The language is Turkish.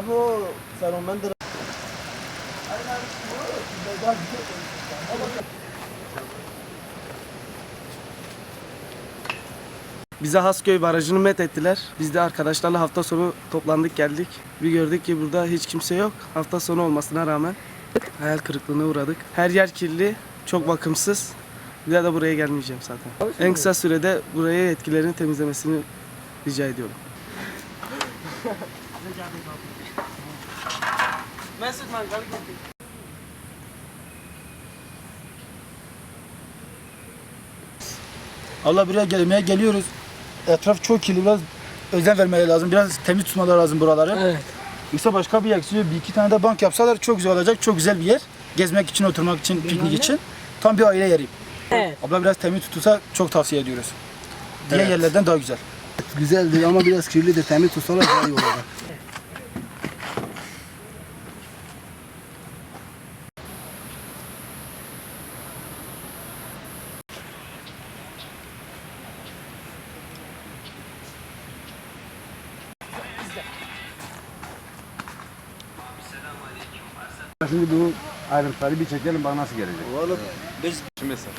Abi o fenomendir. Bize Hasköy Barajı'nı met ettiler. Biz de arkadaşlarla hafta sonu toplandık geldik. Bir gördük ki burada hiç kimse yok. Hafta sonu olmasına rağmen hayal kırıklığına uğradık. Her yer kirli, çok bakımsız. Bir daha da buraya gelmeyeceğim zaten. En kısa sürede buraya yetkililerin temizlemesini rica ediyorum. Allah buraya gelmeye geliyoruz. Etraf çok kirli biraz özen vermeleri lazım. Biraz temiz tutmaları lazım buraları. Evet. Yoksa başka bir eksiği yok. Bir iki tane de bank yapsalar çok güzel olacak. Çok güzel bir yer. Gezmek için, oturmak için, piknik için. Tam bir aile yeri. Evet. Abla biraz temiz tutulsa çok tavsiye ediyoruz. Diğer yerlerden daha güzel. Güzeldir ama biraz kirlidir. Temiz tutsalar daha iyi olacak. Şimdi bu ayrıntıları bir çekelim bak nasıl gelecek. Oğlum Şimdi mesela.